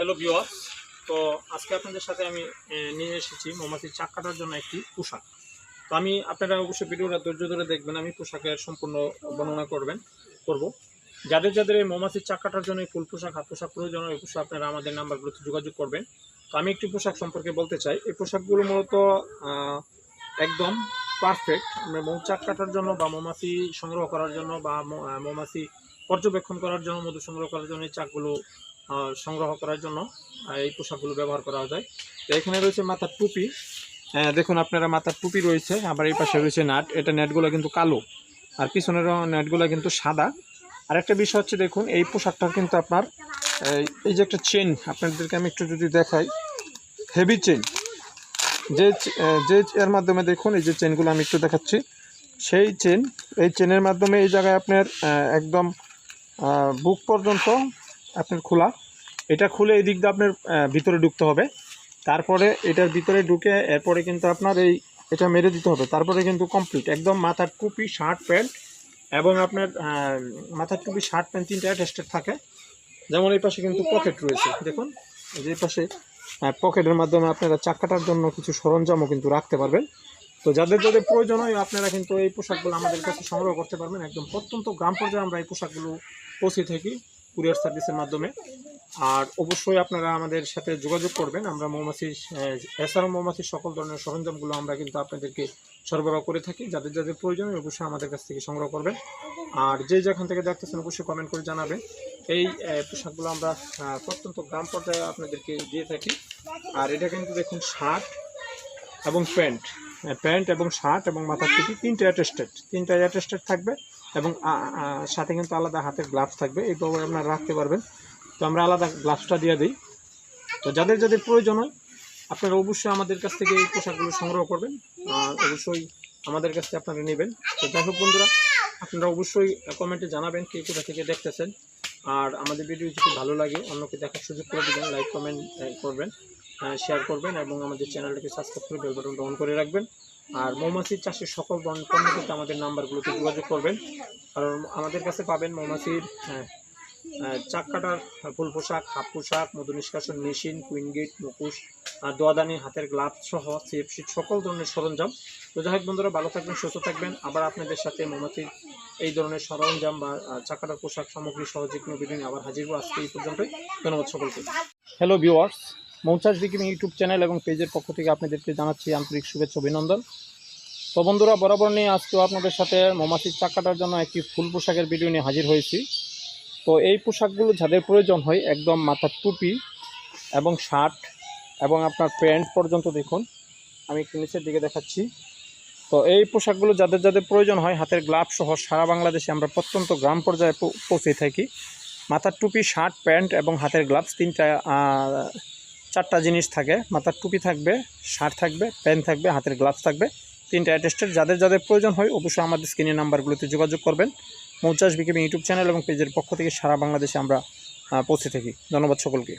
Hello viewers তো আজকে আপনাদের সাথে আমি নিয়ে এসেছি মৌমাছির চাক কাটার জন্য একটি পোশাক। তো আমি, আপনারা অবশ্যই ভিডিওটা ধৈর্য ধরে দেখবেন, আমি পোশাকের সম্পূর্ণ বর্ণনা করবেন, করব। যাদের যাদের এই মৌমাছির চাক কাটার জন্য এই ফুল পোশাক, হাত পোশাক প্রয়োজন হয়, অবশ্যই আপনারা আমাদের নাম্বারগুলোতে যোগাযোগ করবেন। তো আমি একটি পোশাক সম্পর্কে বলতে চাই। এই পোশাকগুলো মূলত একদম পারফেক্ট মৌ, চাক কাটার জন্য বা মৌমাছি সংগ্রহ করার জন্য বা মৌমাছি পর্যবেক্ষণ করার জন্য, মধু সংগ্রহ করার জন্য এই চাকগুলো সংগ্রহ করার জন্য এই পোশাকগুলো ব্যবহার করা যায়। তো এখানে রয়েছে মাথার টুপি। আহ, দেখুন আপনারা মাথার টুপি রয়েছে আবার এই পাশে রয়েছে নাট। এটা নেটগুলো কিন্তু কালো আর পিছনের নেটগুলো কিন্তু সাদা। আর একটা বিষয় হচ্ছে দেখুন এই পোশাকটা কিন্তু আপনার এই যে একটা চেন আপনাদেরকে আমি একটু যদি দেখাই হেভি চেন। যে যে এর মাধ্যমে দেখুন এই যে চেনগুলো আমি একটু দেখাচ্ছি সেই চেন এই চেনের মাধ্যমে এই জায়গায় আপনার একদম বুক পর্যন্ত আপনার খোলা। এটা খুলে এই দিক দিয়ে আপনার ভিতরে ঢুকতে হবে। তারপরে এটার ভিতরে ঢুকে এরপরে কিন্তু আপনার এই, এটা মেরে দিতে হবে। তারপরে কিন্তু কমপ্লিট একদম মাথার টুপি শার্ট প্যান্ট এবং আপনার মাথার টুপি শার্ট প্যান্ট তিনটা টেস্টেড থাকে। যেমন এই পাশে কিন্তু পকেট রয়েছে, দেখুন। যে পাশে পকেটের মাধ্যমে আপনারা চাকাটার জন্য কিছু সরঞ্জামও কিন্তু রাখতে পারবেন। তো যাদের যাদের প্রয়োজন হয়, আপনারা কিন্তু এই পোশাকগুলো আমাদের কাছে সংগ্রহ করতে পারবেন। একদম প্রত্যন্ত গ্রাম পর্যায়ে আমরা এই পোশাকগুলো পৌঁছে থাকি কুরিয়ার সার্ভিসের মাধ্যমে। আর অবশ্যই আপনারা আমাদের সাথে যোগাযোগ করবেন। আমরা মৌমাছির এছাড়াও মৌমাছির সকল ধরনের সরঞ্জামগুলো আমরা কিন্তু আপনাদেরকে সরবরাহ করে থাকি। যাদের যাদের প্রয়োজন অবশ্যই আমাদের কাছ থেকে সংগ্রহ করবেন। আর যে যেখান থেকে দেখতেছেন অবশ্যই কমেন্ট করে জানাবেন। এই পোশাকগুলো আমরা প্রত্যন্ত গ্রাম পর্যায়ে আপনাদেরকে দিয়ে থাকি। আর এটা কিন্তু দেখুন শার্ট এবং প্যান্ট। প্যান্ট এবং শার্ট এবং মাথার টুপি তিনটা অ্যাটেস্টেড তিনটা অ্যাটেস্টেড থাকবে এবং সাথে কিন্তু আলাদা হাতের গ্লাভস থাকবে। এইভাবে আপনারা রাখতে পারবেন। তো আমরা আলাদা গ্লাভসটা দিয়ে দিই। তো যাদের যাদের প্রয়োজন হয় আপনারা অবশ্যই আমাদের কাছ থেকে এই পোশাকগুলো সংগ্রহ করবেন। আর অবশ্যই আমাদের কাছ থেকে আপনারা নেবেন। তো যাই হোক বন্ধুরা আপনারা অবশ্যই কমেন্টে জানাবেন কে কোথা থেকে দেখতেছেন। আর আমাদের ভিডিও যদি ভালো লাগে অন্যকে দেখার সুযোগ করে দেবেন লাইক কমেন্ট করবেন শেয়ার করবেন এবং আমাদের চ্যানেলটিকে সাবস্ক্রাইব করে বেল বাটনটা অন করে রাখবেন। আর মৌমাছির চাষের সকল পণ্য করতে আমাদের নাম্বারগুলোতে যোগাযোগ করবেন। কারণ আমাদের কাছে পাবেন মৌমাছির হ্যাঁ, আহ, চাক কাটার ফুল পোশাক হাফ পোশাক মধু নিষ্কাশন মেশিন কুইন গেট মুখোশ আর দোয়াদানি হাতের গ্লাভস সহ সেপশিট সকল ধরনের সরঞ্জাম। তো যাই হোক বন্ধুরা ভালো থাকবেন সুস্থ থাকবেন। আবার আপনাদের সাথে মৌমাছির এই ধরনের সরঞ্জাম বা চাকাটার পোশাক সামগ্রী সহ যে কোনো ভিডিও আবার হাজির হব। আজকে এই পর্যন্তই। ধন্যবাদ সকলকে। হ্যালো ভিউয়ার্স মৌচাষ বিক্রি ইউটিউব চ্যানেল এবং পেজের পক্ষ থেকে আপনাদেরকে জানাচ্ছি আন্তরিক শুভেচ্ছা অভিনন্দন। তো বন্ধুরা বরাবর নিয়ে আজকেও আপনাদের সাথে মৌমাছির চাক কাটার জন্য একটি ফুল পোশাকের ভিডিও নিয়ে হাজির হয়েছি। তো এই পোশাকগুলো যাদের প্রয়োজন হয়, একদম মাথার টুপি এবং শার্ট এবং আপনার প্যান্ট পর্যন্ত দেখুন। আমি একটু নিচের দিকে দেখাচ্ছি। তো এই পোশাকগুলো যাদের যাদের প্রয়োজন হয়, হাতের গ্লাভ সহ সারা বাংলাদেশে আমরা প্রত্যন্ত গ্রাম পর্যায়ে পৌঁছে থাকি। মাথার টুপি, শার্ট, প্যান্ট এবং হাতের গ্লাভস তিনটা চারটা জিনিস থাকে। মাথার টুপি থাকবে, শার্ট থাকবে, প্যান্ট থাকবে, হাতের গ্লাভস থাকবে। তিনটা অ্যাটেস্টেড। যাদের যাদের প্রয়োজন হয়, অবশ্যই আমাদের স্ক্রিনের নাম্বারগুলোতে যোগাযোগ করবেন। মৌচাষ বিকেবি ইউটিউব চ্যানেল এবং পেজের পক্ষ থেকে সারা বাংলাদেশে আমরা পৌঁছে থাকি। ধন্যবাদ সকলকে।